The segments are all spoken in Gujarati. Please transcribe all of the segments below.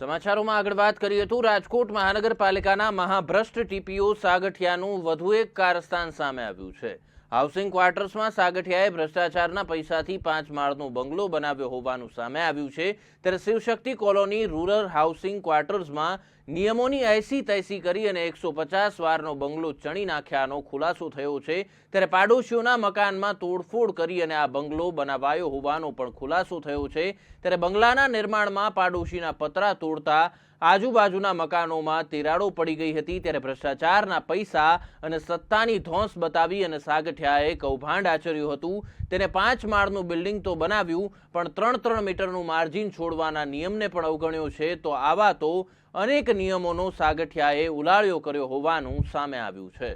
સમાચારોમાં આગળ વાત કરીએ તો રાજકોટ મહાનગરપાલિકાના મહાભ્રષ્ટ ટીપીઓ સાગઠિયાનું વધુ એક કારસ્તાન સામે આવ્યું છે. હાઉસિંગ ક્વાર્ટર્સમાં સાગઠિયાએ ભ્રષ્ટાચારના પૈસાથી પાંચ માળનો બંગલો બનાવ્યો હોવાનું સામે આવ્યું છે. ત્યારે શિવશક્તિ કોલોની રૂરલ હાઉસિંગ ક્વાર્ટર્સમાં નિયમોની એસી તૈસી કરી અને એકસો પચાસ વારનો બંગલો ચણી નાખ્યાનો ખુલાસો થયો છે. ત્યારે પાડોશીઓના મકાનમાં તોડફોડ કરી અને આ બંગલો બનાવાયો હોવાનો પણ ખુલાસો થયો છે. ત્યારે બંગલાના નિર્માણમાં પાડોશીના પતરા તોડતા આજુબાજુના મકાનોમાં તિરાડો પડી ગઈ હતી. ત્યારે ભ્રષ્ટાચારના પૈસા અને સત્તાની ધોંસ બતાવી અને સાગઠિયાએ કૌભાંડ આચર્યું હતું. તેને પાંચ માળનું બિલ્ડિંગ તો બનાવ્યું, પણ ત્રણ ત્રણ મીટરનું માર્જિન છોડવાના નિયમને પણ અવગણ્યો છે. તો આવા તો અનેક નિયમોનો સાગઠિયાએ ઉલાળ્યો કર્યો હોવાનું સામે આવ્યું છે.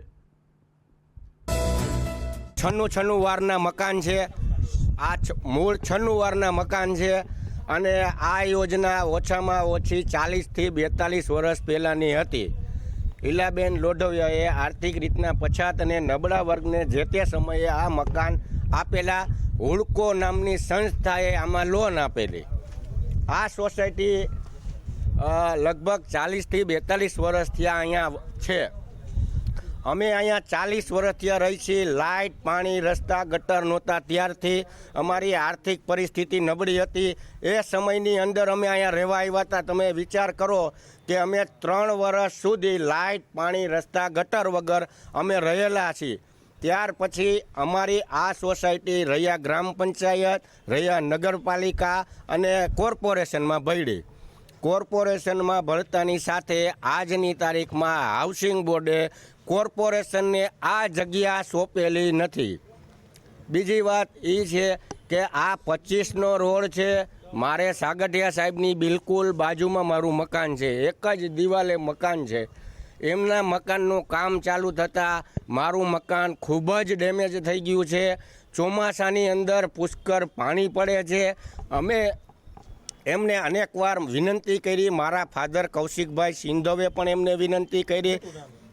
છન્નું છન્નું વારના મકાન છે. આ મૂળ છન્નું વારના મકાન છે અને આ યોજના ઓછામાં ઓછી ચાલીસથી બેતાલીસ વર્ષ પહેલાંની હતી. ઈલાબેન લોઢવિયાએ આર્થિક રીતના પછાત અને નબળા વર્ગને જે તે સમયે આ મકાન આપેલા હુડકો નામની સંસ્થાએ આમાં લોન આપેલી. આ સોસાયટી લગભગ ચાલીસથી બેતાલીસ વર્ષ થયા અહીંયા છે. અમે અહીંયા ચાલીસ વર્ષ ત્યાં રહી છીએ. લાઇટ, પાણી, રસ્તા, ગટર નહોતા. ત્યારથી અમારી આર્થિક પરિસ્થિતિ નબળી હતી. એ સમયની અંદર અમે અહીંયા રહેવા આવ્યા હતા. તમે વિચાર કરો કે અમે ત્રણ વર્ષ સુધી લાઇટ, પાણી, રસ્તા, ગટર વગર અમે રહેલા છીએ. ત્યાર પછી અમારી આ સોસાયટી રહ્યા ગ્રામ પંચાયત, રહ્યા નગરપાલિકા અને કોર્પોરેશનમાં ભળી કોર્પોરેશનમાં ભળતાની સાથે આજની તારીખમાં હાઉસિંગ બોર્ડે કોર્પોરેશનને આ જગ્યા સોંપેલી નથી. બીજી વાત એ છે કે આ પચીસનો રોડ છે. મારે સાગઠિયા સાહેબની બિલકુલ બાજુમાં મારું મકાન છે. એક જ દિવાલે મકાન છે. એમના મકાનનું કામ ચાલુ થતાં મારું મકાન ખૂબ જ ડેમેજ થઈ ગયું છે. ચોમાસાની અંદર પુષ્કળ પાણી પડે છે. અમે એમને અનેકવાર વિનંતી કરી, મારા ફાધર કૌશિકભાઈ સિંધવે પણ એમને વિનંતી કરી,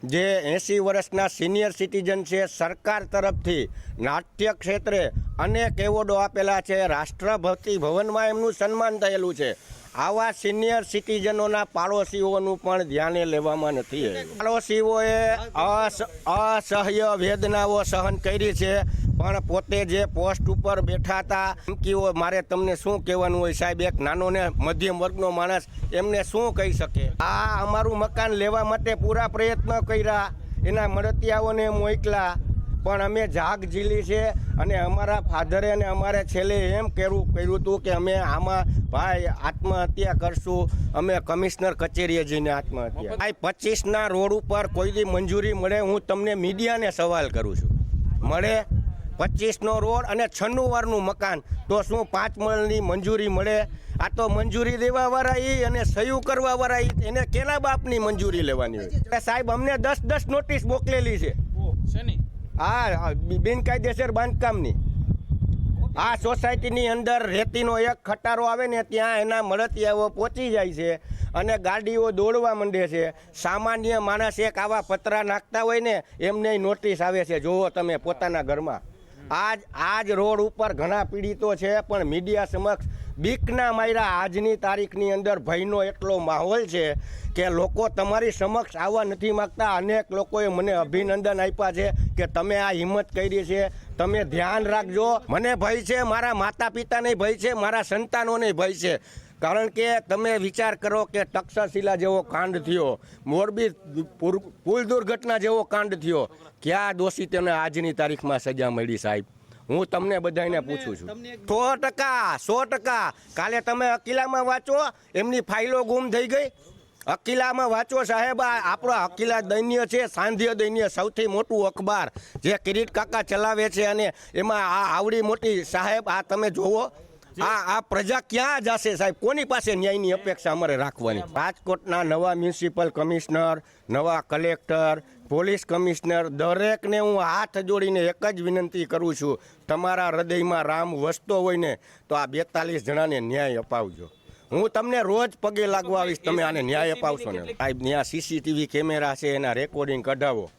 જે એંસી વર્ષના સિનિયર સિટીઝન છે, સરકાર તરફથી નાટ્ય ક્ષેત્રે અનેક એવોર્ડો આપેલા છે, રાષ્ટ્રભક્તિ ભવનમાં એમનું સન્માન થયેલું છે. આવા સિનિયર સિટીઝનોના પાડોશીઓનું પણ ધ્યાને લેવામાં નથી પાડોશીઓએ અસ- અસહ્ય વેદનાઓ સહન કરી છે, પણ પોતે જે પોસ્ટ ઉપર બેઠા હતા, ધમકીઓ, મારે તમને શું કહેવાનું હોય સાહેબ, એક નાનો ને મધ્યમ વર્ગનો માણસ, એમને શું કહી શકે? આ અમારું મકાન લેવા માટે પૂરા પ્રયત્ન કર્યા, એના મળતિયાઓને મોકલા પણ અમે જાગ ઝીલી છે અને અમારા ફાધરે અને અમારે છેલ્લે એમ કહેવું કર્યું હતું કે અમે આમાં ભાઈ આત્મહત્યા કરશું. અમે કમિશનર કચેરીએ જઈને આત્મહત્યા ભાઈ પચીસના રોડ ઉપર કોઈ દી મંજૂરી મળે હું તમને મીડિયાને સવાલ કરું છું. મળે? પચીસનો રોડ અને છન્નું વારનું મકાન તો શું પાંચ મળની મંજૂરી મળે? આ તો મંજૂરી દેવાવાળા એ અને સહયું કરવાવાળા એ એને કેના બાપની મંજૂરી લેવાની હોય? સાહેબ અમને દસ દસ નોટિસ મોકલેલી છે. હા બિનકાયદેસર બાંધકામની. આ સોસાયટીની અંદર રેતીનો એક ખટારો આવે ને ત્યાં એના મળતિયાઓ પહોંચી જાય છે અને ગાડીઓ દોડવા માંડે છે. સામાન્ય માણસ એક આવા પતરા નાખતા હોય ને એમને નોટિસ આવે છે જોવો તમે પોતાના ઘરમાં. આજ આજ રોડ ઉપર ઘણા પીડિતો છે, પણ મીડિયા સમક્ષ બીકના માયરા આજની તારીખની અંદર ભયનો એટલો માહોલ છે કે લોકો તમારી સમક્ષ આવવા નથી માગતા. અનેક લોકોએ મને અભિનંદન આપ્યા છે કે તમે આ હિંમત કરી છે. તમે ધ્યાન રાખજો. મને ભય છે, મારા માતા પિતાને ભય છે, મારા સંતાનોને ભય છે. કારણ કે તમે વિચાર કરો કે તક્ષશિલા જેવો કાંડ થયો, મોરબી પુલ દુર્ઘટના જેવો કાંડ થયો. ક્યાં દોષિતોને આજની તારીખમાં સજા મળી સાહેબ? હું તમને બધાને પૂછું છું. સો ટકા સો ટકા. કાલે તમે અકીલામાં વાંચો એમની ફાઇલો ગુમ થઈ ગઈ. અકીલામાં વાંચો સાહેબ આપણો અકીલા દૈન્ય છે સાંધ્ય દૈન્ય સૌથી મોટું અખબાર જે કિરીટ કાકા ચલાવે છે અને એમાં આ આવડી મોટી સાહેબ આ તમે જોવો. આ આ પ્રજા ક્યાં જશે સાહેબ? કોની પાસે ન્યાયની અપેક્ષા અમારે રાખવાની? રાજકોટના નવા મ્યુનિસિપલ કમિશનર નવા કલેક્ટર પોલીસ કમિશનર દરેકને હું હાથ જોડીને એક જ વિનંતી કરું છું તમારા હૃદયમાં રામ વસતો હોય ને તો આ બેતાલીસ જણાને ન્યાય અપાવજો. હું તમને રોજ પગે લાગવા આવીશ તમે આને ન્યાય અપાવશો ને. સાહેબ ત્યાં સીસીટીવી કેમેરા છે એના રેકોર્ડિંગ કઢાવો.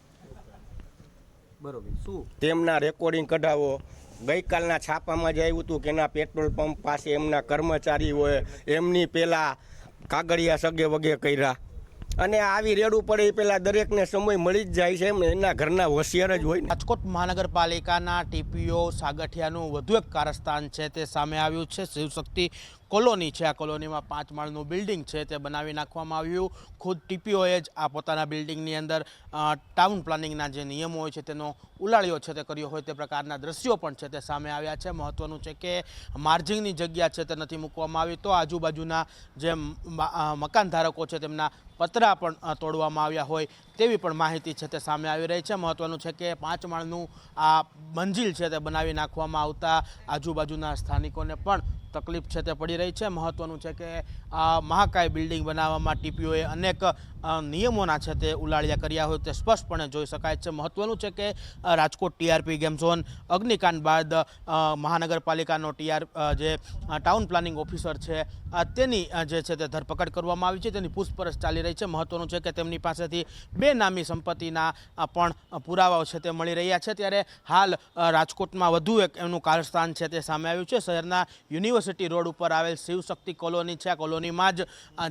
બરોબર. શું? તેમના રેકોર્ડિંગ કઢાવો. ગઈકાલના છાપામાં જ આવ્યું હતું કે એના પેટ્રોલ પંપ પાસે એમના કર્મચારીઓએ એમની પેલા કાગળિયા સગે વગે કર્યા. અને આવી રેડ પડે એ પેલા દરેકને સમય મળી જ જાય છે એમ. એના ઘરના હોશિયાર જ હોય રાજકોટ મહાનગરપાલિકાના ટીપીઓ સાગઠિયાનું વધુ એક કારસ્તાન છે. તે સામે આવ્યું છે. શિવશક્તિ કોલોની છે. આ કોલોનીમાં પાંચ માળનું બિલ્ડિંગ છે તે બનાવી નાખવામાં આવ્યું. ખુદ ટીપીઓએ જ આ પોતાના બિલ્ડિંગની અંદર ટાઉન પ્લાનિંગના જે નિયમો હોય છે તેનો ઉલાળ્યો છે તે કર્યો હોય તે પ્રકારના દ્રશ્યો પણ છે તે સામે આવ્યા છે. મહત્વનું છે કે માર્જિંગની જગ્યા છે તે નથી મૂકવામાં આવી. તો આજુબાજુના જે મકાન ધારકો છે તેમના પતરા પણ તોડવામાં આવ્યા હોય તેવી પણ માહિતી છે તે સામે આવી રહી છે. મહત્વનું છે કે પાંચ માળનું આ મંજિલ છે તે બનાવી નાખવામાં આવતા આજુબાજુના સ્થાનિકોને પણ તકલીફ છે તે પડી રહી છે. મહત્વનું છે કે આ મહાકાય બિલ્ડિંગ બનાવવામાં ટીપીઓએ અનેક નિયમોના છે તે ઉલાળ્યા કર્યા હોય તે સ્પષ્ટપણે જોઈ શકાય છે. મહત્વનું છે કે રાજકોટ ટીઆરપી ગેમ ઝોન અગ્નિકાંડ બાદ મહાનગરપાલિકાનો ટીઆર જે ટાઉન પ્લાનિંગ ઓફિસર છે તેની જે છે તે ધરપકડ કરવામાં આવી છે. તેની પૂછપરછ ચાલી રહી છે. મહત્વનું છે કે તેમની પાસેથી બે નામી સંપત્તિના પણ પુરાવાઓ છે તે મળી રહ્યા છે. ત્યારે હાલ રાજકોટમાં વધુ એક એમનું કારસ્થાન છે તે સામે આવ્યું છે. શહેરના યુનિવર્સિટી રોડ ઉપર આવેલ શિવશક્તિ કોલોની છે. આ કોલોનીમાં જ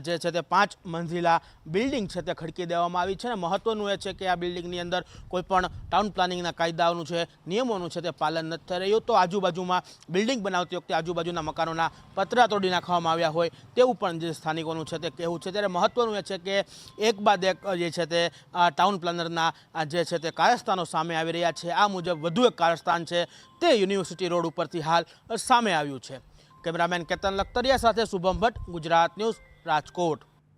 જે છે તે પાંચ મંજિલા બિલ્ડિંગ છે તે ખડકી દેવામાં આવી છે અને મહત્વનું એ છે કે આ બિલ્ડિંગની અંદર કોઈ પણ ટાઉન પ્લાનિંગના કાયદાઓનું છે, નિયમોનું છે તે પાલન નથી થઈ રહ્યું. તો આજુબાજુમાં બિલ્ડિંગ બનાવતી વખતે આજુબાજુના મકાનોના પતરા તોડી નાખવામાં આવ્યા હોય તેવું પણ જે સ્થાનિકોનું છે તે કહેવું છે. ત્યારે મહત્વનું એ છે કે એક બાદ એક જે છે તે ટાઉન પ્લાનરના જે છે તે કારસ્તાનો સામે આવી રહ્યા છે. આ મુજબ વધુ એક કારસ્તાન છે તે યુનિવર્સિટી રોડ ઉપરથી હાલ સામે આવ્યું છે. કેમેરામેન કેતન લખતરિયા સાથે શુભમ ભટ્ટ ગુજરાત ન્યૂઝ રાજકોટ.